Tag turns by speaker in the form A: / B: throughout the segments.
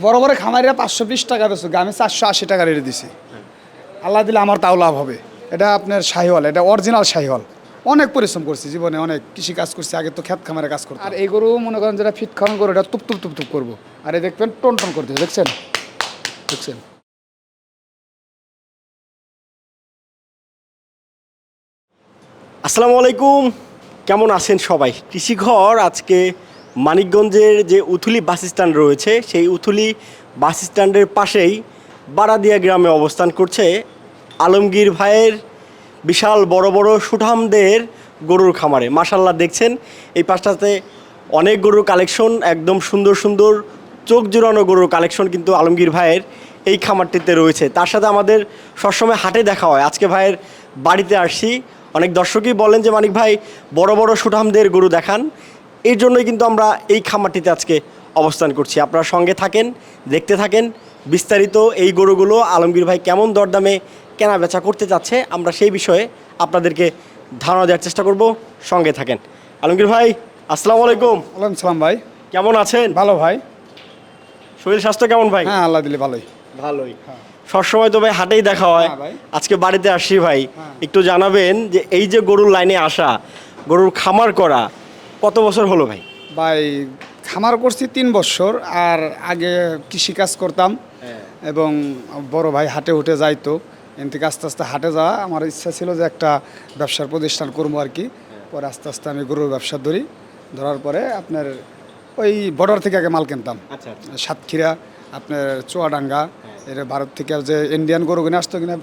A: বড় বড় খামারিরা পাঁচশো বিশ টাকা বেছো আমি চারশো আশি টাকা রেটে দিছি। আল্লাহ দিলে আমার তাও লাভ হবে। এটা আপনার শাহিওয়াল এটা অরিজিনাল শাহিওয়াল। অনেক পরিশ্রম করছি জীবনে অনেক কৃষি কাজ করছি আগে তো ক্ষেত খামারে কাজ করছি আর এই গরু মনে করেন যেটা ফিট খাওয়ান গরু এটা তুপ তুপ তুপ তুপ করব। আর এই দেখবেন টন টন করতে দেখছেন? দেখছেন?
B: আসসালামু আলাইকুম। কেমন আছেন সবাই? কৃষিঘর আজকে মানিকগঞ্জের যে উথুলি বাস স্ট্যান্ড রয়েছে, সেই উথুলি বাস স্ট্যান্ডের পাশেই বারাদিয়া গ্রামে অবস্থান করছে আলমগীর ভাইয়ের বিশাল বড় বড় সুঠামদের গরুর খামারে। মাসাল্লাহ দেখছেন, এই পাশটাতে অনেক গরুর কালেকশন, একদম সুন্দর সুন্দর চোখ জোড়ানো গরুর কালেকশন কিন্তু আলমগীর ভাইয়ের এই খামারটিতে রয়েছে। তার সাথে আমাদের সবসময় হাটে দেখা হয়। আজকে ভাইয়ের বাড়িতে আসছি। অনেক দর্শকই বলেন যে, মানিক ভাই, বড় বড় সুঠামদের গরু দেখান। এই জন্যই কিন্তু আমরা এই খামারটিতে আজকে অবস্থান করছি। আপনারা সঙ্গে থাকেন দেখতে থাকেন। বিস্তারিত এই গরুগুলো আলমগীর ভাই কেমন দরদামে কেনা বেচা করতে চাচ্ছে আমরা সেই বিষয়ে আপনাদেরকে ধারণা দেওয়ার চেষ্টা করব। সঙ্গে থাকেন। আলমগীর ভাই আসসালামু আলাইকুম।
A: ওয়ালাইকুম সালাম ভাই।
B: কেমন আছেন?
A: ভালো ভাই।
B: শরীর স্বাস্থ্য কেমন ভাই?
A: হ্যাঁ আল্লাহ দিলে ভালোই।
B: ভালোই। সবসময় তো ভাই হাটেই দেখা হয়।
A: হ্যাঁ
B: আজকে বাড়িতে আসি ভাই।
A: হ্যাঁ।
B: একটু জানাবেন যে এই যে গরুর লাইনে আসা গরুর খামার করা কত বছর হলো ভাই?
A: ভাই খামার করছি তিন বছর আর আগে কৃষি কাজ করতাম এবং বড় ভাই হাটে উঠে যাইতো। এন থেকে আস্তে আস্তে হাটে যাওয়া আমার ইচ্ছা ছিল যে একটা ব্যবসার প্রতিষ্ঠান করব আর কি। পরে আস্তে আস্তে আমি গরুর ব্যবসা ধরি। ধরার পরে আপনার ওই বর্ডার থেকে আগে মাল কিনতাম।
B: আচ্ছা
A: সাতক্ষীরা আপনার চুয়াডাঙ্গা এর ভারত থেকে যে ইন্ডিয়ান গরু কিনে আসতো কিনা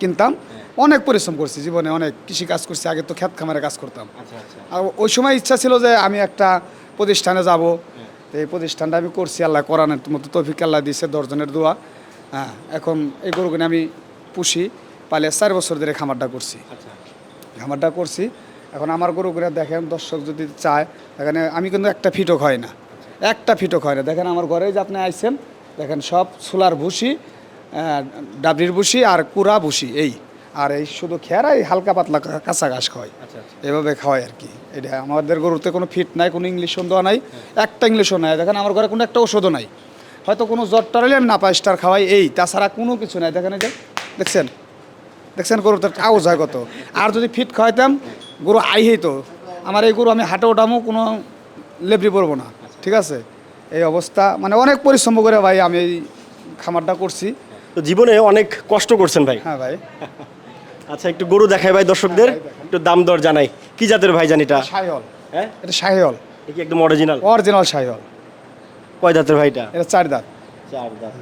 A: কিনতাম। অনেক পরিশ্রম করছি জীবনে অনেক কৃষি কাজ করছি আগে তো ক্ষেত খামারে কাজ করতাম।
B: আচ্ছা আচ্ছা।
A: আর ওই সময় ইচ্ছা ছিল যে আমি একটা প্রতিষ্ঠানে যাব। তো এই প্রতিষ্ঠানটা আমি করছি আল্লাহ কোরআনের মতো তৌফিক আল্লাহ দিয়েছে দশজনের দোয়া। হ্যাঁ এখন এই গরুগুলো আমি পুষি পালে চার বছর ধরে খামারটা করছি।
B: আচ্ছা।
A: খামারটা করছি। এখন আমার গরুগুলো দেখেন দর্শক যদি চায় এখানে আমি কিন্তু একটা ফিটক হয় না। একটা ফিটক হয় না। দেখেন আমার ঘরে যে আপনি আইছেন দেখেন সব সোলার ভুসি ডাবরির ভুসি আর কুড়া ভুসি এই। আর এই শুধু খেয়ার হালকা পাতলা কাঁচা ঘাস খাওয়াই
B: আচ্ছা আচ্ছা।
A: এভাবে খাওয়াই আর কি। এটা আমাদের গরুতে কোনো ফিট নাই কোনো ইংলিশ দেওয়া নাই একটা ইংলিশও নাই। দেখেন আমার ঘরে কোনো একটা ওষুধও নাই। হয়তো কোনো জ্বর টরালে নাপা স্টার খাওয়াই এই তাছাড়া কোনো কিছু নাই। দেখেন যে দেখছেন? দেখছেন গরুর তো কাগজ হয় কত। আর যদি ফিট খাওয়াইতাম গরু আইহেই তো আমার এই গরু আমি হাটে ওঠামো কোনো লেবরি পড়ব না। ঠিক আছে? এই অবস্থা মানে অনেক পরিশ্রম করে ভাই আমি এই খামারটা করছি।
B: তো জীবনে অনেক কষ্ট করছেন ভাই।
A: হ্যাঁ ভাই।
B: আচ্ছা একটু গরু দেখাই ভাই দর্শকদের। একটু দাম দর জানাই। কি জাতের ভাই জানিটা
A: শাহিওল
B: হ্যাঁ?
A: এটা শাহিওল
B: এ কি একদম অরিজিনাল
A: অরিজিনাল শাহিওল
B: কয় দাঁতের ভাইটা
A: এটা? চার দাঁত।
B: চার দাঁত।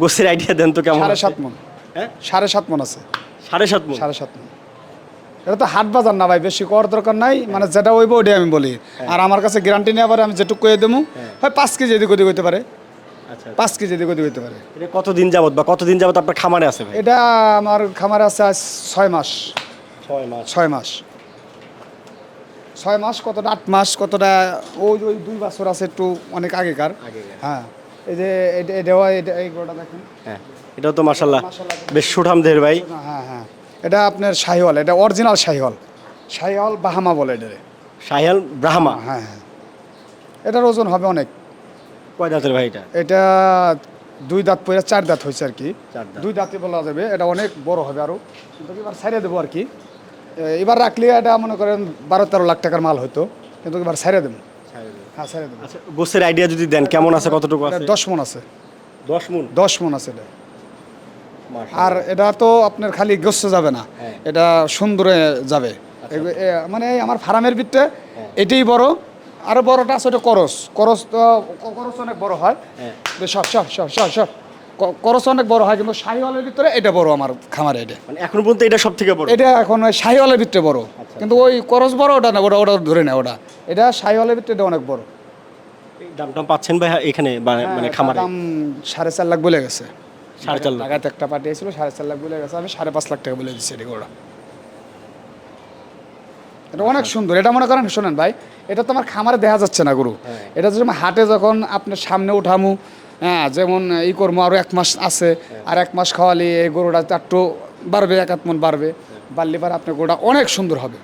B: গোসের আইডিয়া দেন তো কেমন
A: সাড়ে? সাত মন।
B: হ্যাঁ?
A: সাড়ে সাত মন আছে।
B: সাড়ে সাত মন?
A: সাড়ে সাত মন। এটা তো হাট বাজার না ভাই বেশি করার দরকার নাই। মানে যেটা হইব ওটাই আমি বলি। আর আমার কাছে গ্যারান্টি আবার আমি যেটুকু কয়ে দেবো হয় পাঁচ কেজি এদিক ওদিক হইতে পারে। পাঁচ কেজি ওদিক হইতে পারে।
B: এটা কতদিন যাবত বা কতদিন যাবত আপনার খামারে আছে ভাই?
A: এটা আমার খামারে আছে আজ ছয় মাস।
B: ছয় মাস।
A: ছয় মাস। ছয় মাস কতটা আট মাস কতটা ওই ওই দুই বছর আছে একটু অনেক আগেকার। হ্যাঁ এই যে এটা এটাও এটা এই গরুটা দেখেন।
B: হ্যাঁ এটাও তো মাসাল্লাহ বেশ সুঠাম দেহের ভাই।
A: হ্যাঁ হ্যাঁ এটা আপনার শাহিওয়াল এটা অরিজিনাল শাহিওয়াল। শাহিওয়াল বাহামা বলে এটারে।
B: সাহিয়াল ব্রাহ্মা।
A: হ্যাঁ হ্যাঁ। এটার ওজন হবে অনেক।
B: কয় দাঁতের ভাই এটা?
A: এটা দুই দাঁত পরে চার দাঁত হয়েছে আর কি। দুই দাঁতে বলা যাবে এটা অনেক বড় হবে আরও কিন্তু এবার ছাইড়ে দেবো আর কি। এবার রাখলে এটা মনে করেন বারো তেরো লাখ টাকার মাল হয়তো কিন্তু এবার ছাইড়ে দেবো। হ্যাঁ ছাইড়ে দেবো।
B: আচ্ছা গোসের আইডিয়া যদি দেন কেমন আছে কতটুকু আছে?
A: দশ মন আছে।
B: দশ মন?
A: দশ মন আছে এটা। আর এটা তো আপনার খালি গোস্ত যাবে না
B: হ্যাঁ।
A: এটা সুন্দরে যাবে। এ- এ- মানে আমার ফার্মের ভিতরে এটাই বড়। আরও বড়টা আছে ওটা করস। করস তো করস অনেক বড় হয়। সব সব সব সব সব করস অনেক বড় হয় কিন্তু শাহিওয়ালের ভিতরে এটা বড় আমার খামারে এটা।
B: মানে এখন পর্যন্ত এটা সব থেকে বড়?
A: এটা এখন শাহিওয়ালের ভিতরে বড়। কিন্তু ওই করস বড় ওটা না ওটা ওটা ধরে না ওটা। এটা শাহিওয়ালের ভিতরে এটা অনেক বড়।
B: দামটা পাচ্ছেন ভাই এখানে মানে
A: হ্যাঁ,
B: খামারে?
A: দাম সাড়ে চার লাখ বলে গেছে।
B: সাড়ে চার লাখ।
A: একটা পাঠিয়েছিল সাড়ে চার লাখ বলে গেছে আমি সাড়ে পাঁচ লাখ টাকা বলে দিচ্ছি এটা ওরা এটা অনেক সুন্দর। এটা মনে করেন শোনেন ভাই এটা তো আমার খামারে দেখা যাচ্ছে না গরু। এটা যদি আমি হাটে যখন আপনার সামনে উঠামু হ্যাঁ যেমন ই করব আরও এক মাস আছে আর এক মাস খাওয়ালে এই গরুটা একটু বাড়বে এক মন বাড়বে বাড়লে পরে আপনার গরুটা অনেক সুন্দর হবে।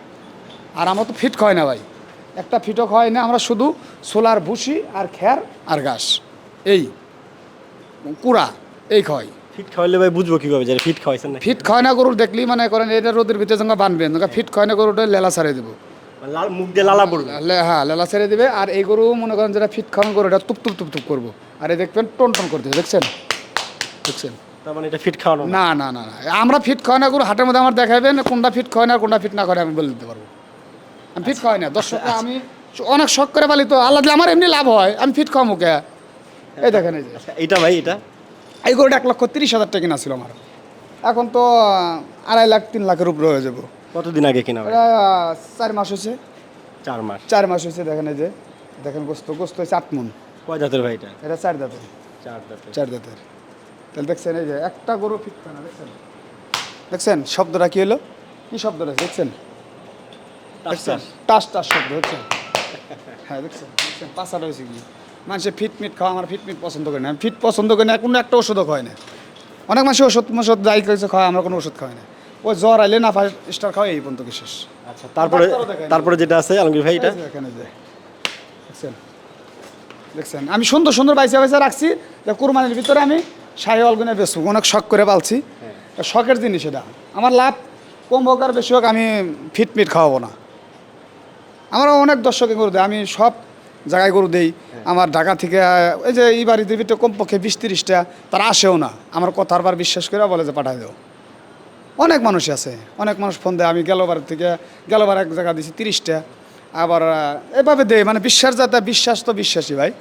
A: আর আমার তো ফিট হয় না ভাই। একটা ফিটও হয় না আমরা শুধু সোলার ভুসি আর খ্যার আর ঘাস। এই কুড়া এই খাওয়াই
B: ফিট খাওয়াইলে ভাই বুঝব কীভাবে যে ফিট খাওয়াইছেন না
A: ফিট খায় না গরুর দেখলি মানে করেন এটা রোদের ভিতরে যখন বানবেন ফিট খায় না গরুটা লেলা ছাড়িয়ে দেবো।
B: মানে লাল মুখ দিয়ে লালা পড়বে।
A: হ্যাঁ লেলা ছেড়ে দিবে। আর এই গরু মনে করেন যেটা ফিট খাওয়ান গরু এটা তুপ তুপ তুপ তুপ করব। আর এই দেখবেন টন টন করতে দেখছেন? দেখছেন?
B: মানে এটা ফিট খাওয়ানো না।
A: না না আমরা ফিট খাওয়াই না গরু হাটের মধ্যে আমার দেখাবেন কোনটা ফিট খাওয়াই না কোনটা ফিট না করে আমি বলে দিতে পারব। আমি ফিট খাওয়াই না। দর্শকরা আমি অনেক শখ করে পালি তো আল্লাহ আমার এমনি লাভ হয় আমি ফিট খাওয়াবো কে? এই দেখেন এই যে।
B: আচ্ছা ভাই এটা
A: এই গরুটা এক লক্ষ তিরিশ হাজার টাকা কিনা ছিল আমার। এখন তো আড়াই লাখ তিন লাখের উপরে হয়ে যাব।
B: কতদিন আগে কিনা
A: চার মাস হয়েছে।
B: চার মাস।
A: চার মাস হয়েছে দেখেন এই যে। দেখেন গোস্ত গোস্ত হয়েছে আট মন।
B: কয় জাতের ভাই এটা?
A: এটা চার দাঁতের
B: চার জাতের।
A: চার দাঁতের তাহলে দেখছেন এই যে একটা গরু ফিট না দেখছেন? দেখছেন? শব্দটা কি হলো? কি শব্দটা দেখছেন? দেখছেন? টাস টাস শব্দ দেখছেন? হ্যাঁ দেখছেন দেখছেন পাশাটা হয়েছে কি? মানুষের ফিট মিট খাওয়া আমার ফিট মিট পছন্দ করে না। আমি ফিট পছন্দ করি না কোনো একটা ওষুধও খায় না। অনেক মানুষ ওষুধ ওষুধ যাই করেছে খাওয়া আমরা কোনো ওষুধ খাওয়াই না। ওই জ্বর আইলে না ফার্স্ট স্টার খাওয়া এই পর্যন্ত শেষ।
B: আচ্ছা তারপরে তারপরে যেটা আছে আলমগীর ভাই এটা?
A: এখানে যে দেখছেন? দেখছেন? আমি সুন্দর সুন্দর বাইসা বাইসা রাখছি কুরবানির ভিতরে আমি শাহি অলগুনে বেচবো। অনেক শখ করে পালছি। শখের জিনিস এটা। আমার লাভ কম হোক আর বেশি হোক আমি ফিটমিট খাওয়াবো না। আমার অনেক দর্শকে গরু দেয় আমি সব জায়গায় গরু দেই। আমার ঢাকা থেকে, এই যে এই বাড়িতে ভিতরে কমপক্ষে বিশ তিরিশটা, তারা আসেও না। আমার কথার বার বিশ্বাস করে বলে যে পাঠাই দেও। অনেক মানুষ আছে। অনেক মানুষ ফোন দেয়, আমি গেলবার থেকে, গেলবার এক জায়গা দিছি তিরিশটা। আবার এভাবে দেয় মানে বিশ্বাস যাতে, বিশ্বাস তো বিশ্বাসী ভাই।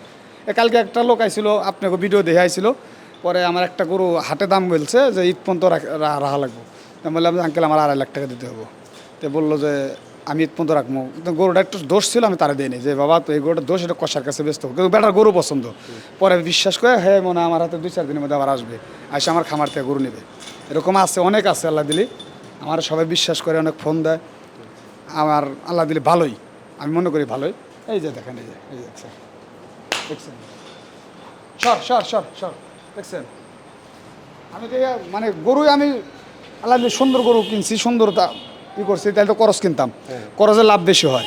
A: কালকে একটা লোক আইছিল, আপনাকে ভিডিও দেখে পরে আমার একটা গরু হাটে দাম বলছে যে ঈদ পর্যন্ত রাখ- লাগবো। আমি বললাম আঙ্কেল, আমার আড়াই লাখ টাকা দিতে হবে। তো বলল যে আমি পর্যন্ত রাখব। গরুটা একটু দোষ ছিল, আমি তারা দিইনি। যে বাবা, তো এই গরুটা দোষ, এটা কষার কাছে ব্যস্ত। কিন্তু বেটার গরু পছন্দ। পরে বিশ্বাস করে হ্যাঁ মনে আমার হাতে দুই, চার দিনের মধ্যে আবার আসবে। আসে আমার খামার থেকে গরু নেবে। এরকম আছে, অনেক আছে, আল্লাহ দিলি। আমার সবাই বিশ্বাস করে, অনেক ফোন দেয়। আমার আল্লাহ দিলে ভালোই। আমি মনে করি ভালোই। এই যে দেখেন, এই যে, এই দেখছেন? দেখছেন? সর সর সর সর, দেখছেন? আমি তো মানে গরুই আমি, আল্লাহ দিলে সুন্দর গরু কিনছি, সুন্দরতা ই করছি তাহলে তো করস কিনতাম। করজে লাভ বেশি হয়।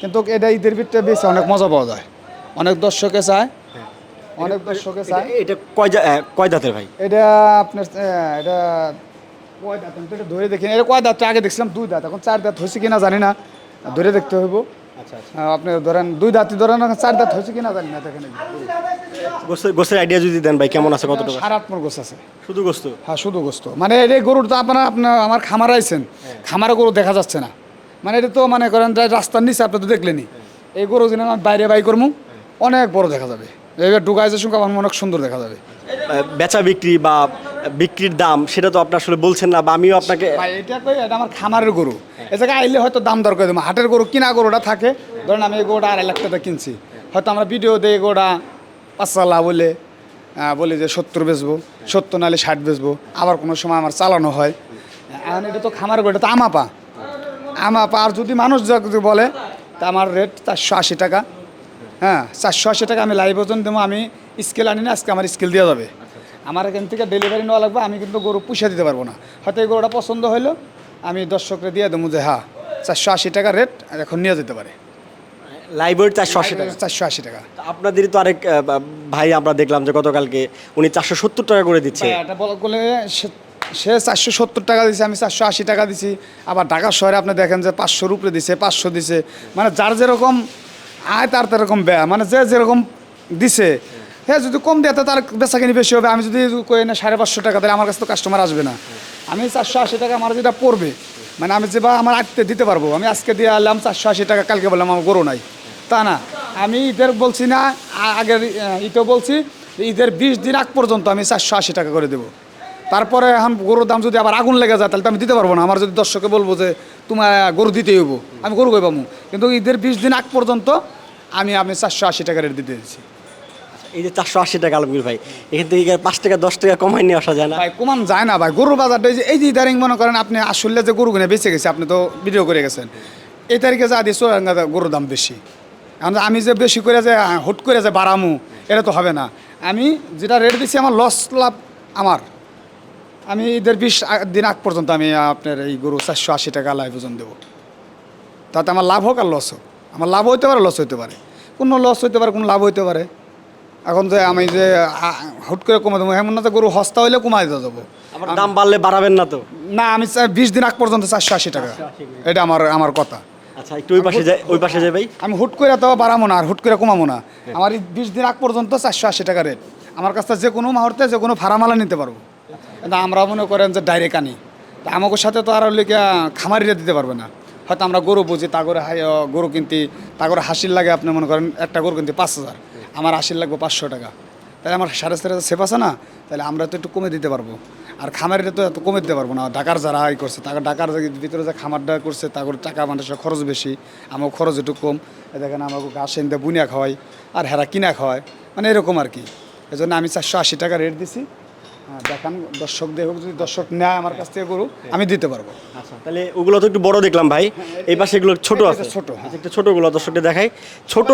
A: কিন্তু এটা ঈদের ভিতরে বেশি অনেক মজা পাওয়া যায়। অনেক দর্শকে চায়। অনেক দর্শকে চায়।
B: এটা- কয় কয় জাতের ভাই?
A: এটা আপনার এটা কয় দাঁত? আমি তো এটা ধরে দেখি এটা কয় দাঁতটা আগে দেখছিলাম দুই দাঁত। এখন চার দাঁত হয়েছে কিনা জানি না। ধরে দেখতে হইব।
B: আচ্ছা আচ্ছা।
A: আপনি ধরেন দুই দাঁতই ধরেন চার দাঁত হয়েছে কিনা জানি না। দেখেন।
B: গোসের গোসের আইডিয়া যদি দেন ভাই কেমন আছে কত টাকা
A: মন গোছ আছে।
B: শুধু গোস্ত?
A: হ্যাঁ শুধু গোস্ত। মানে এই গরুর তো আপনার আপনার আমার খামার আইছেন খামারে গরু দেখা যাচ্ছে না। মানে এটা তো মানে করেন রাস্তার নিচে আপনি তো দেখলেনি এই গরু যেন আমার বাইরে বাই করব অনেক বড় দেখা যাবে। এবার সঙ্গে আমার অনেক সুন্দর দেখা যাবে।
B: বেচা বিক্রি বা বিক্রির দাম সেটা তো আপনি আসলে বলছেন না বা আমিও আপনাকে
A: এটা কই এটা আমার খামারের গরু। এ জায়গায় আইলে হয়তো দাম দর করে দেবো। হাটের গরু কিনা গরুটা থাকে। ধরেন আমি এই গরুটা আড়াই লাখ টাকা কিনছি। হয়তো আমরা ভিডিও দিই গরুটা পাঁচশালা বলে বলি যে সত্তর বেচবো, সত্তর নাহলে ষাট বেচবো, আবার কোনো সময় আমার চালানো হয়। এখন এটা তো খামার এটা তো আমাপা আমাপা আর যদি মানুষ যদি বলে, তা আমার রেট চারশো আশি টাকা। হ্যাঁ চারশো আশি টাকা আমি লাইভ ওজন দেবো, আমি স্কেল আনি না, আজকে আমার স্কেল দেওয়া যাবে। আমার এখান থেকে ডেলিভারি নেওয়া লাগবে, আমি কিন্তু গরু পুষে দিতে পারব না। হয়তো এই গরুটা পছন্দ হলো আমি দর্শকরে দিয়ে দেবো যে হ্যাঁ চারশো আশি টাকা রেট এখন নিয়ে যেতে পারে।
B: লাইব্রেরি চারশো আশি টাকা।
A: চারশো আশি টাকা।
B: আপনাদেরই তো আরেক ভাই আমরা দেখলাম যে গতকালকে উনি চারশো সত্তর টাকা করে দিচ্ছে।
A: এটা বলে সে- চারশো সত্তর টাকা দিছে আমি চারশো আশি টাকা দিছি। আবার ঢাকা শহরে আপনি দেখেন যে পাঁচশোর উপরে দিছে পাঁচশো দিছে। মানে যার যেরকম আয় তার তেরকম ব্যয়। মানে যে যেরকম দিছে হ্যাঁ যদি কম দেয় তার বেচা কিনি বেশি হবে। আমি যদি কই না সাড়ে পাঁচশো টাকা তাহলে আমার কাছে তো কাস্টমার আসবে না। আমি চারশো আশি টাকা আমার যেটা পড়বে মানে আমি যে বা আমার আটতে দিতে পারব। আমি আজকে দিয়ে আনলাম চারশো আশি টাকা কালকে বললাম আমার গরু নাই। তা না। আমি ঈদের বলছি না আগের ঈদও বলছি যে ঈদের বিশ দিন আগ পর্যন্ত আমি চারশো আশি টাকা করে দেবো। তারপরে এখন গরুর দাম যদি আবার আগুন লেগে যায় তাহলে তো আমি দিতে পারব না। আমার যদি দর্শকে বলব যে তোমার গরু দিতেই হইব। আমি গরু কই পাবো কিন্তু ঈদের বিশ দিন আগ পর্যন্ত আমি আমি চারশো আশি টাকা রেট দিতে দিচ্ছি।
B: এই যে চারশো আশি টাকা আলমগীর ভাই এখান থেকে পাঁচ টাকা দশ টাকা কমাই নিয়ে আসা যায় না?
A: ভাই কমান যায় না ভাই। গরুর বাজারটা এই যে এই যে ইদারিং মনে করেন আপনি আসলে যে গরু কিনে বেঁচে গেছে আপনি তো ভিডিও করে গেছেন। এই তারিখে যা দিয়ে গরুর দাম বেশি। আমি যে বেশি করে যে হুট করে যে বাড়ামু এটা তো হবে না। আমি যেটা রেট দিচ্ছি আমার লস লাভ আমার। আমি ঈদের বিশ দিন আগ পর্যন্ত আমি আপনার এই গরু চারশো আশি টাকা লাইভ ওজন দেবো। তাতে আমার লাভ হোক আর লস হোক। আমার লাভ হইতে পারে লস হইতে পারে। কোনো লস হইতে পারে কোনো লাভ হইতে পারে। এখন যে আমি যে হুট করে কমে দেবো এমন না যে গরু হস্তা হইলে কমাই দিয়ে দেবো।
B: আবার দাম বাড়লে বাড়াবেন না তো?
A: না আমি বিশ দিন আগ পর্যন্ত চারশো আশি টাকা। এটা আমার আমার কথা।
B: আচ্ছা একটু ওই পাশে যাই ওই পাশে যাই ভাই।
A: আমি হুট করে তো বাড়াবো না আর হুট করে কমাবো না। আমার এই বিশ দিন আগ পর্যন্ত চারশো আশি টাকা রেট আমার কাছ থেকে যে কোনো মুহূর্তে যে কোনো ভাড়ামালা নিতে পারব। কিন্তু আমরা মনে করেন যে ডাইরেক্ট আনি। তা আমাকে সাথে তো আর লিখে খামারিরা দিতে পারবে না। হয়তো আমরা গরু বুঝি তা করে হাই গরু কিনতে তা করে হাসির লাগে আপনি মনে করেন একটা গরু কিনতে পাঁচ হাজার। আমার হাসির লাগবে পাঁচশো টাকা। তাহলে আমার সাড়ে চার হাজার সেফ আছে না? তাহলে আমরা তো একটু কমে দিতে পারব। আর খামারিরা তো এত কমে দিতে পারব না। ঢাকার যারা ই করছে তাকে ঢাকার ভিতরে যে খামারটা করছে তাদের টাকা মানুষের খরচ বেশি আমার খরচ একটু কম। দেখেন আমাকে ঘাস এনে বুনিয়া খাওয়াই আর হেরা কিনা খাওয়ায় মানে এরকম আর কি। এই জন্য আমি চারশো আশি টাকা রেট দিছি। হ্যাঁ দেখান দর্শক দেখুক যদি দর্শক নেয় আমার কাছ থেকে গরু আমি দিতে পারব।
B: আচ্ছা তাহলে ওগুলো তো একটু বড় দেখলাম ভাই। এই পাশে এগুলো ছোট আছে।
A: ছোট, হ্যাঁ।
B: আচ্ছা একটু ছোটগুলো দর্শকদের দেখাই। ছোট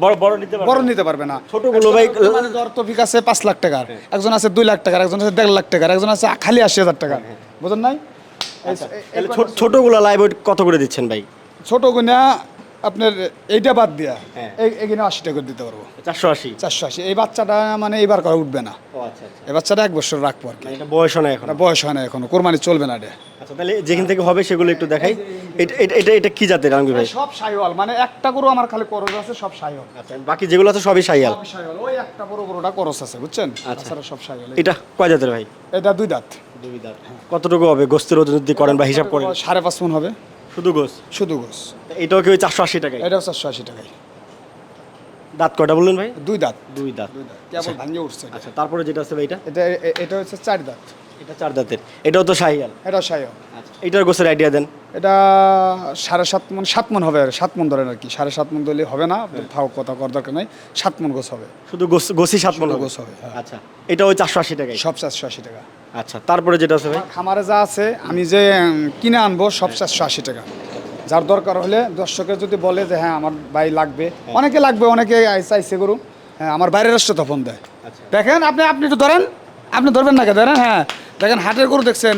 B: বড় বড় নিতে পারবেন
A: বড় নিতে পারবে না।
B: ছোটগুলো ভাই
A: অর্থ দর তফিক আছে পাঁচ লাখ টাকার একজন আছে দুই লাখ টাকার একজন আছে দেড় লাখ টাকার একজন আছে খালি আশি হাজার টাকার। বুঝলেন নাই? এই- এই-
B: তাহলে ছোট- ছোটগুলো লাইভ কত করে দিচ্ছেন ভাই?
A: ছোট গুণা আপনার এইটা বাদ দিয়া
B: হ্যাঁ।
A: এখানে আশি টাকা দিতে পারব।
B: চারশো আশি।
A: চারশো আশি। এই বাচ্চাটা মানে এইবার করা উঠবে না।
B: আচ্ছা আচ্ছা।
A: এই বাচ্চাটা এক বছর রাখব আর কি।
B: এটা বয়স না এখন।
A: বয়স হয় না এখনও কোরবানি চলবে না এটা।
B: আচ্ছা তাহলে যেখান থেকে হবে সেগুলো একটু দেখাই। এটা এটা- এটা কি জাতের আলমগীর ভাই?
A: সব সাইওয়াল মানে একটা গরু আমার খালি করজ আছে সব সাইওয়াল।
B: আচ্ছা বাকি যেগুলো আছে সবই সাইয়াল
A: সব সাইওয়াল। ওই একটা বড় গরুটা করস আছে বুঝছেন?
B: আচ্ছা।
A: সব সাইওয়াল।
B: এটা কয় জাতের ভাই?
A: এটা দুই দাঁত।
B: দুই দাঁত। কতটুকু হবে? গোস্তের ওজন যদি করেন বা হিসাব করেন।
A: সাড়ে পাঁচ মন হবে।
B: শুধু গোস?
A: শুধু গোস।
B: এটাও কি ওই চারশো আশি টাকায়?
A: এটাও চারশো আশি টাকায়।
B: দাঁত কয়টা বললেন ভাই?
A: দুই দাঁত।
B: দুই দাঁত।
A: দুই দাঁত। কেবল ভাঙিয়ে উঠছে
B: আচ্ছা তারপরে যেটা আছে ভাই এটা?
A: এটা এটা হচ্ছে চার দাঁত।
B: এটা চার দাঁতের। এটাও তো সাহিয়াল।
A: এটা সাইওয়াল
B: আচ্ছা এটার গোসের আইডিয়া দেন।
A: এটা সাড়ে সাত মন সাত মন হবে আর সাত মন ধরেন আর কি। সাড়ে সাত মন দিলে হবে না ফাও কথা করার দরকার নাই। সাত মন গোছ হবে।
B: শুধু গোস গোসি সাত মন
A: শুধু
B: হবে।
A: হ্যাঁ।
B: আচ্ছা এটা ওই চারশো আশি টাকায়?
A: সব চারশো আশি টাকা।
B: আচ্ছা তারপরে যেটা আছে ভাই?
A: খামারে যা আছে আমি যে কিনে আনব সব চারশো আশি টাকা। যার দরকার হলে দর্শকের যদি বলে যে হ্যাঁ আমার ভাই লাগবে। অনেকে লাগবে অনেকে চাইছে গরু। হ্যাঁ আমার বাইরের রাষ্ট্র তখন দেয়।
B: আচ্ছা।
A: দেখেন আপনি আপনি একটু ধরেন আপনি ধরবেন না কে ধরেন হ্যাঁ। দেখেন হাটের গরু দেখছেন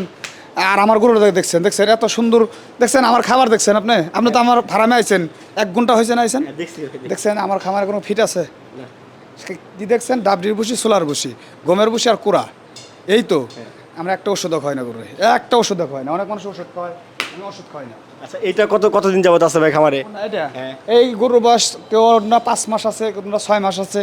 A: আর আমার গরু দেখছেন। দেখছেন এত সুন্দর দেখছেন আমার খাবার দেখছেন আপনি? আপনি তো আমার ফার্মে আইছেন। এক ঘণ্টা হয়েছে না আইছেন?
B: হ্যাঁ, দেখছি দেখছি।
A: দেখছেন আমার খামারে কোনো ফিট আছে? কি দেখছেন? ডাবডির বসি সোলার বসি গমের বসি আর কুড়া। এই তো। আমরা একটা ওষুধও খাই না গরু একটা ওষুধও খাই না। অনেক মানুষ ওষুধ খায় আমি ওষুধ খাই না।
B: আচ্ছা এটা কত কতদিন যাবত আছে ভাই খামারে?
A: এটা।
B: হ্যাঁ।
A: এই গরুর বয়স কেউ না পাঁচ মাস আছে কেউ ছয় মাস আছে।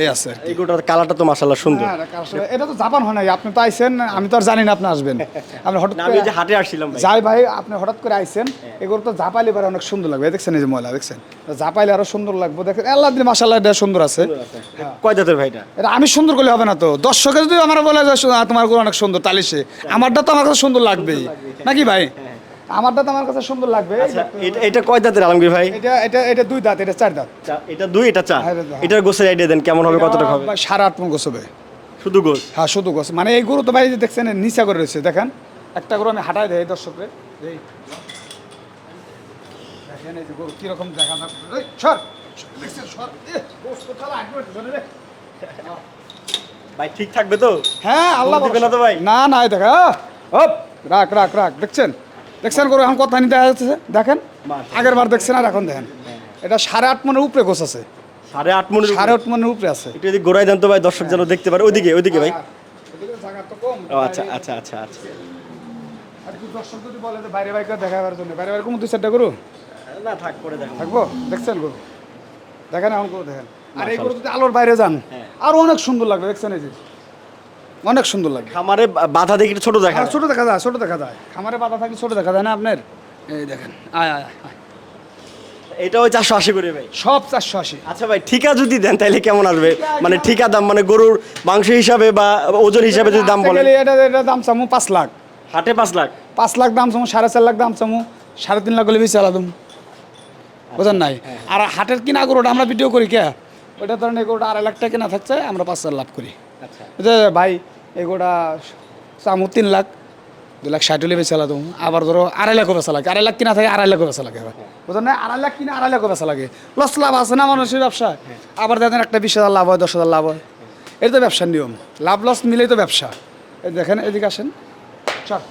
A: এই আছে
B: এই গোটার কালারটা তো মাসাল্লাহ সুন্দর।
A: হ্যাঁ, এটা তো জাপান হয় নাই। আপনি তো আইছেন আমি তো আর জানি না আপনি আসবেন। আপনি হঠাৎ
B: আমি যে হাটে আসছিলাম ভাই।
A: যাই ভাই আপনি হঠাৎ করে আইছেন এগুলো তো জাপাইলে এবার অনেক সুন্দর লাগবে। দেখছেন এই যে ময়লা দেখছেন? জাপাইলে আরও সুন্দর লাগবে। দেখেন আল্লাহ দিন মাসাল্লাহ এটা সুন্দর আছে।
B: কয় জাতের ভাই এটা?
A: এটা আমি সুন্দর করলে হবে না তো। দর্শকে যদি আমার বলে যে তোমার গরু অনেক সুন্দর তাহলে সে। আমারটা তো আমার কাছে সুন্দর লাগবেই। নাকি ভাই? আমারটা তো আমার কাছে সুন্দর লাগবে।
B: আচ্ছা এটা এটা কয় দাঁতের আলমগীর ভাই?
A: এটা এটা এটা দুই দাঁত এটা চার দাঁত।
B: এটা দুই এটা চা
A: হ্যাঁ,
B: এটার গোসের আইডিয়া দেন কেমন হবে কতটা হবে?
A: সাড়ে আট মন হবে।
B: শুধু গোস
A: হ্যাঁ শুধু গোছ। মানে এই গরু তো ভাই যে দেখছেন নিচা করে রয়েছে দেখেন। একটা গরু আমি হাঁটাই দেয় দর্শকরে। গরু কীরকম দেখা যাচ্ছে। এই, সর! সর।
B: ভাই ঠিক থাকবে তো?
A: হ্যাঁ আল্লাহ
B: না তো ভাই?
A: না দেখা হপ রাখ রাখ রাখ দেখছেন? দেখছেন গরু এখন কথা নিতে যাচ্ছে দেখেন। আগের বার দেখছেন আর এখন দেখেন। এটা সাড়ে আট মনের উপরে গোছ আছে।
B: সাড়ে আট মনের
A: সাড়ে আট মনের উপরে আছে।
B: একটু যদি গোড়ায় দেন তো ভাই দর্শক যেন দেখতে পারে। ওইদিকে ওইদিকে ভাই। ও আচ্ছা আচ্ছা আচ্ছা আচ্ছা।
A: আর কি দর্শক যদি বলে যে বাইরে বাইরে দেখাবার জন্য। বাইরে বাইরে কম দুই চারটা গরু?
B: না থাক করে দেখো
A: থাকব? দেখছেন গরু? দেখেন এখন গরু দেখেন। আর এই গরু যদি আলোর বাইরে যান আরও অনেক সুন্দর লাগবে দেখছেন এই যে। অনেক সুন্দর লাগে।
B: খামারে বাধা দেখি ছোট দেখা
A: আর ছোট দেখা যায় ছোট দেখা যায়। খামারে বাধা থাকলে ছোট দেখা যায় না আপনার? এই দেখেন আয় আয় আয়।
B: এটা ওই চারশো আশি করে ভাই।
A: সব চারশো আশি।
B: আচ্ছা ভাই ঠিকা যদি দেন তাহলে কেমন আসবে? মানে ঠিকা দাম মানে গরুর মাংস হিসাবে বা ওজন হিসাবে যদি দাম বলেন।
A: এটা এটা দাম চামু পাঁচ লাখ।
B: হাটে পাঁচ লাখ?
A: পাঁচ লাখ দাম চামু সাড়ে চার লাখ দাম চামু সাড়ে তিন লাখ হলে বেশি আলাদম বুঝেন নাই? আর হাটের কিনা গরুটা আমরা ভিডিও করি কে? ওইটা ধরেন গরুটা আড়াই লাখ টাকা কেনা থাকছে আমরা পাঁচ চার লাভ করি।
B: আচ্ছা।
A: ভাই এগুলা চামু তিন লাখ দু লাখ ষাট হলে বেচা লাগতো আবার ধরো আড়াই লাখ বেচা লাগে। আড়াই লাখ কিনা থাকে আড়াই লাখ বেচা লাগে বুঝলেন না? আড়াই লাখ কিনা আড়াই লাখ বেচা লাগে। লস লাভ আছে না মানুষের ব্যবসা? আবার দেখেন একটা বিশ হাজার লাভ হয় দশ হাজার লাভ হয়। এটা তো ব্যবসার নিয়ম। লাভ লস মিলেই তো ব্যবসা। এই দেখেন এদিকে আসেন। চল।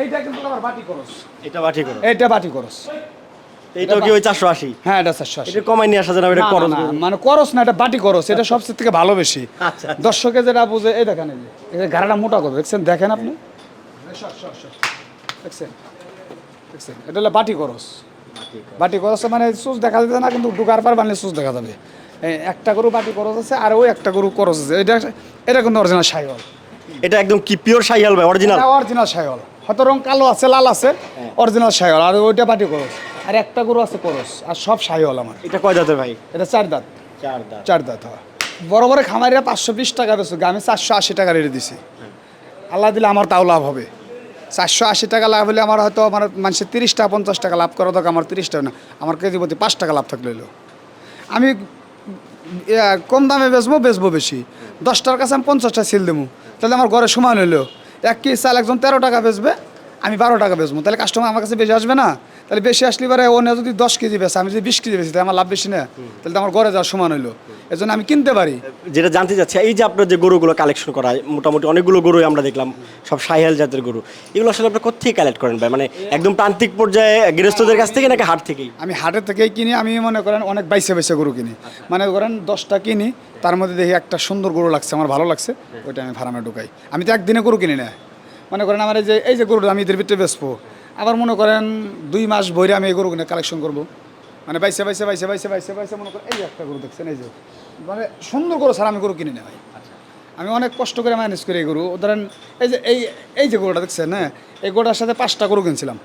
A: এইটা কিন্তু আবার বাটি খরচ।
B: এটা বাটি করো
A: এইটা বাটি খরচ।
B: এইটাও কি ওই চারশো আশি?
A: হ্যাঁ এটা চারশো আশি।
B: এটা কমাই নিয়ে আসা যায় এটা
A: না,
B: খরচ
A: না, না, মানে করস না এটা বাটি করস এটা সবচেয়ে থেকে ভালো বেশি। দর্শকে যেটা বুঝে এই দেখেন এই যে গাড়াটা মোটা করে দেখছেন? দেখেন আপনি? দেখছেন? দেখছেন? এটা হলো বাটি করস বাটি করস মানে সুচ দেখা যাবে না কিন্তু ডুকার পার বানলে সুচ দেখা যাবে। একটা গরু বাটি করস আছে আর ওই একটা গরু করস আছে। এটা এটা কিন্তু অরিজিনাল সাইহল
B: এটা একদম কি পিওর সাইয়াল ভাই অরিজিনাল
A: অরিজিনাল সাইহল হয়তো রং কালো আছে লাল আছে অরিজিনাল সাইহল আর ওইটা বাটি করস আর একটা গরু আছে করস আর সব সাইহল আমার।
B: এটা কয় দাঁতের ভাই?
A: এটা চার দাঁত।
B: চার দাঁত।
A: চার দাঁত হয়। বড় বড় খামারিরা পাঁচশো বিশ টাকা বেচো আমি চারশো আশি টাকা রেটে দিছি। আল্লাহ দিলে আমার তাও লাভ হবে। চারশো আশি টাকা লাভ হলে আমার হয়তো আমার মানুষের তিরিশ টাকা পঞ্চাশ টাকা লাভ করা দরকার আমার তিরিশ টাকা না। আমার কেজি প্রতি পাঁচ টাকা লাভ থাকলে হলো। আমি কম দামে বেচবো বেচবো বেশি। দশটার কাছে আমি পঞ্চাশটা সিল দেবো তাহলে আমার ঘরে সমান হইল এক কেজি চাল একজন তেরো টাকা বেচবে আমি বারো টাকা বেচবো। তাহলে কাস্টমার আমার কাছে বেশি আসবে না? তাহলে বেশি আসলে পরে অন্য যদি দশ কেজি বেচে আমি যদি বিশ কেজি বেশি তাহলে আমার লাভ বেশি না। তাহলে তো আমার ঘরে যাওয়ার সমান হইল। এই জন্য আমি কিনতে পারি।
B: যেটা জানতে চাচ্ছি এই যে আপনার যে গরুগুলো কালেকশন করা মোটামুটি অনেকগুলো গরুই আমরা দেখলাম সব সাইহাল জাতের গরু। এগুলো আসলে আপনি কোথেকে কালেক্ট করেন ভাই? মানে একদম প্রান্তিক পর্যায়ে গৃহস্থদের কাছ থেকে নাকি হাট থেকেই?
A: আমি হাটের থেকেই কিনি আমি মনে করেন অনেক বাইসে বাইসে গরু কিনি। মানে করেন দশটা কিনি তার মধ্যে দেখি একটা সুন্দর গরু লাগছে আমার ভালো লাগছে ওইটা আমি ফার্মে ঢুকাই। আমি তো একদিনে গরু কিনি না। মনে করেন আমার এই যে এই যে গরুটা আমি এদের ভিতরে বেচবো আবার মনে করেন দুই মাস বইরে আমি এই গরু কিনে কালেকশন করব। মানে বাইসে বাইসে বাইসে বাইসে বাইসে বাইসে মনে করেন এই যে একটা গরু দেখছেন এই যে মানে সুন্দর গরু ছাড়া আমি গরু কিনে না ভাই। আমি অনেক কষ্ট করে ম্যানেজ করি এই গরু। ধরেন এই যে এই এই যে গরুটা দেখছেন হ্যাঁ এই গরুটার সাথে পাঁচটা গরু কিনছিলাম।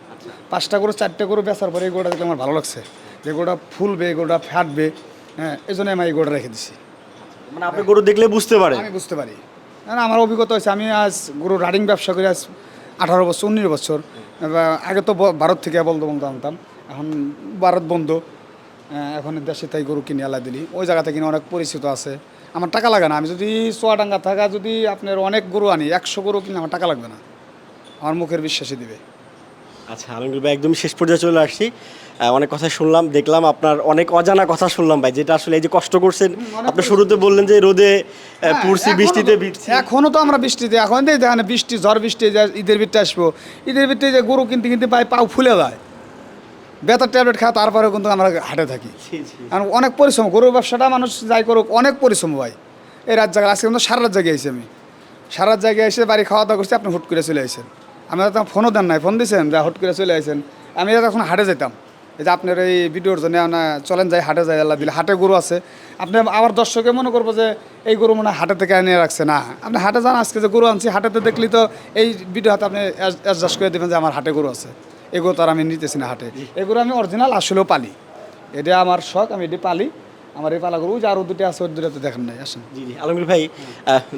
A: পাঁচটা গরু চারটে গরু বেচার পরে এই গরুটা দেখলে আমার ভালো লাগছে। যে গরুটা ফুলবে এই গরুটা ফাটবে হ্যাঁ এই জন্য আমি এই গরুটা রেখে দিছি।
B: মানে আপনি গরু দেখলে বুঝতে পারেন
A: আমি বুঝতে পারি। আমার অভিজ্ঞতা হয়েছে আমি আজ গরু রানিং ব্যবসা করি আজ আঠারো বছর উনিশ বছর। আগে তো ভারত থেকে বলতো বন্ধ আনতাম, এখন ভারত বন্ধ এখন দেশে তাই গরু কিনে আলা দিলি। ওই জায়গাতে কিনে অনেক পরিচিত আছে। আমার টাকা লাগে না। আমি যদি চোয়াডাঙ্গা থাকা যদি আপনার অনেক গরু আনি, একশো গরু কিনে আমার টাকা লাগবে না। আমার মুখের বিশ্বাসই দিবে।
B: আচ্ছা আলমগীর ভাই একদম শেষ পর্যায়ে চলে আসছি। অনেক কথা শুনলাম দেখলাম আপনার অনেক অজানা কথা শুনলাম ভাই যেটা আসলে এই যে কষ্ট করছেন আপনি শুরুতে বললেন যে রোদে পুড়ছি
A: হ্যাঁ,
B: বৃষ্টিতে
A: তো-
B: ভিজছি।
A: এখনও তো আমরা বৃষ্টিতে এখন দেখি দেখেন বৃষ্টি ঝড় বৃষ্টি যে ঈদের ভিতরে আসব। ঈদের ভিতরে যে গরু কিনতে কিনতে পাই পাও ফুলে যায়। বেতার ট্যাবলেট খাওয়া তারপরেও কিন্তু আমরা হাটে থাকি। কারণ অনেক পরিশ্রম গরুর ব্যবসাটা মানুষ যাই করুক অনেক পরিশ্রম হয়। এই রাত জায়গায় আজকে কিন্তু সারা রাত জায়গায় আমি। সারা রাত জায়গায় এসে বাড়ি খাওয়া দাওয়া করছি আপনি হুট করে চলে আসেন আমি তো ফোনও দেন নাই ফোন দিয়েছেন যা হুট করে চলে আসেন আমি এখন হাটে যেতাম এই যে আপনার এই ভিডিওর জন্য চলেন যাই হাটে যাই আল্লাহ দিলে। হাটে গরু আছে। আপনি আবার দর্শকে মনে করব যে এই গরু মনে হয় হাটে থেকে এনে রাখছে না। আপনি হাটে যান আজকে যে গরু আনছি হাটেতে দেখলি তো এই ভিডিও হাতে আপনি অ্যাডজাস্ট করে দেবেন যে আমার হাটে গরু আছে। এই গরু তো আর আমি নিতেছি না হাটে। এই গরু আমি অরিজিনাল আসলেও পালি। এটা আমার শখ আমি এটি পালি। আমার এই পালা গরু যে আরও দুটো আছে ওই দুটো তো দেখেন নাই। আসেন।
B: জি জি। আলমগীর ভাই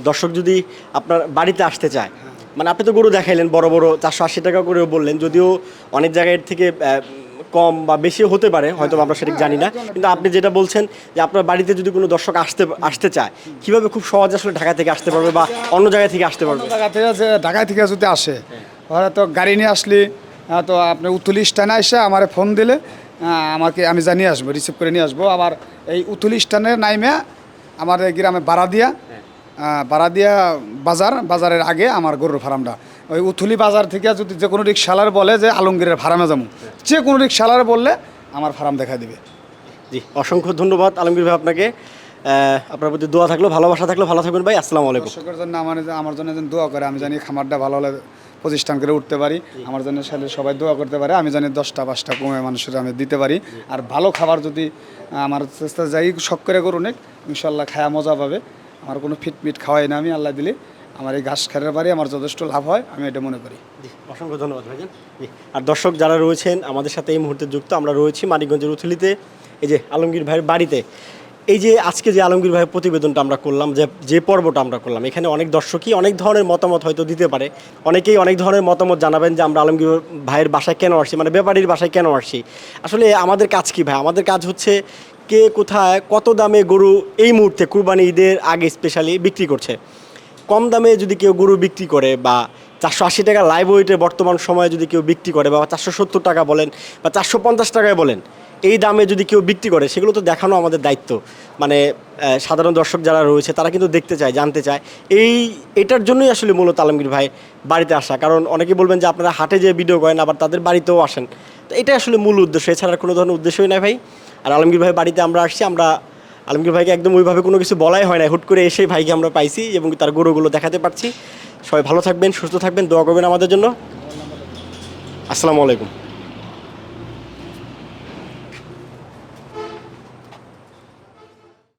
B: দর্শক যদি আপনার বাড়িতে আসতে চায় মানে আপনি তো গরু দেখাইলেন বড় বড় চারশো আশি টাকা করেও বললেন যদিও অনেক জায়গায় থেকে কম বা বেশি হতে পারে হয়তো আমরা সেটা জানি না। কিন্তু আপনি যেটা বলছেন যে আপনার বাড়িতে যদি কোনো দর্শক আসতে আসতে চায় কীভাবে খুব সহজে আসলে ঢাকা থেকে আসতে পারবে বা অন্য জায়গা থেকে আসতে পারবে?
A: জায়গা থেকে যে ঢাকায় থেকে যদি আসে হয়তো গাড়ি নিয়ে আসলি তো আপনি উতুলি স্ট্যান্ডে এসে আমার ফোন দিলে আমাকে আমি জানিয়ে আসব রিসিভ করে নিয়ে আসব। আবার এই উতুলি স্ট্যান্ডের নাইমে আমার গ্রামে বারাদিয়া আহ, বারাদিয়া বাজার বাজারের আগে আমার গরুর ফার্মটা। ওই উথুলি বাজার থেকে যদি যে কোনো রিক্সালার বলে যে আলমগীরের ফার্মে যাব যে কোনো রিক্সালার বললে আমার ফার্ম দেখা দিবে।
B: জি অসংখ্য ধন্যবাদ আলমগীর ভাই আপনাকে। আপনার প্রতি দোয়া থাকল ভালোবাসা থাকল ভালো থাকবেন ভাই আসসালামু আলাইকুম।
A: দর্শকের জন্য আমার আমার জন্য যেন দোয়া করে আমি জানি খামারটা ভালো হলে প্রতিষ্ঠান করে উঠতে পারি। আমার জন্য সবাই দোয়া করতে পারে আমি জানি দশটা পাঁচটা কমে মানুষের আমি দিতে পারি। আর ভালো খাবার যদি আমার চেষ্টা যাই শখ করে করুন ইনশাল্লাহ খায়া মজা পাবে। আমার কোনো ফিটমিট খাওয়াই না আমি, আল্লাহ দিলে আমার এই ঘাস খারের বাড়ি আমার যথেষ্ট লাভ হয়, আমি এটা মনে করি।
B: অসংখ্য ধন্যবাদ ভাইজান। আর দর্শক যারা রয়েছেন, আমাদের সাথে এই মুহূর্তে যুক্ত, আমরা রয়েছি মানিকগঞ্জের উথলিতে, এই যে আলমগীর ভাইয়ের বাড়িতে। এই যে আজকে যে আলমগীর ভাইয়ের প্রতিবেদনটা আমরা করলাম, যে যে পর্বটা আমরা করলাম, এখানে অনেক দর্শকই অনেক ধরনের মতামত হয়তো দিতে পারে। অনেকেই অনেক ধরনের মতামত জানাবেন যে, আমরা আলমগীর ভাইয়ের বাসায় কেন আসছি মানে ব্যাপারীর বাসায় কেন আসছি। আসলে আমাদের কাজ কি ভাই? আমাদের কাজ হচ্ছে কে কোথায়, কত দামে গরু এই মুহূর্তে কুরবানি ঈদের আগে স্পেশালি বিক্রি করছে? কম দামে যদি কেউ গরু বিক্রি করে বা চারশো আশি টাকা লাইভ ওয়েটে বর্তমান সময়ে যদি কেউ বিক্রি করে বা চারশো সত্তর টাকা বলেন বা চারশো পঞ্চাশ টাকায় বলেন, এই দামে যদি কেউ বিক্রি করে, সেগুলো তো দেখানো আমাদের দায়িত্ব। মানে সাধারণ দর্শক যারা রয়েছে, তারা কিন্তু দেখতে চায়, জানতে চায়। এই, এটার জন্যই আসলে মূলত আলমগীর ভাই বাড়িতে আসা। কারণ অনেকে বলবেন যে, আপনারা হাটে যে ভিডিও করেন, আবার তাদের বাড়িতেও আসেন। তো এটাই আসলে মূল উদ্দেশ্য। এছাড়া কোনো ধরনের উদ্দেশ্যই নাই ভাই। আর আলমগীর ভাই বাড়িতে আমরা আসছি, আমরা আলমগীর ভাইকে একদম ওইভাবে কোনো কিছু বলাই হয় না। হুট করে এসে ভাইকে আমরা পাইছি এবং তার গরুগুলো দেখাতে পারছি। সবাই ভালো থাকবেন, সুস্থ থাকবেন, দোয়া করবেন আমাদের জন্য। আসসালামু আলাইকুম।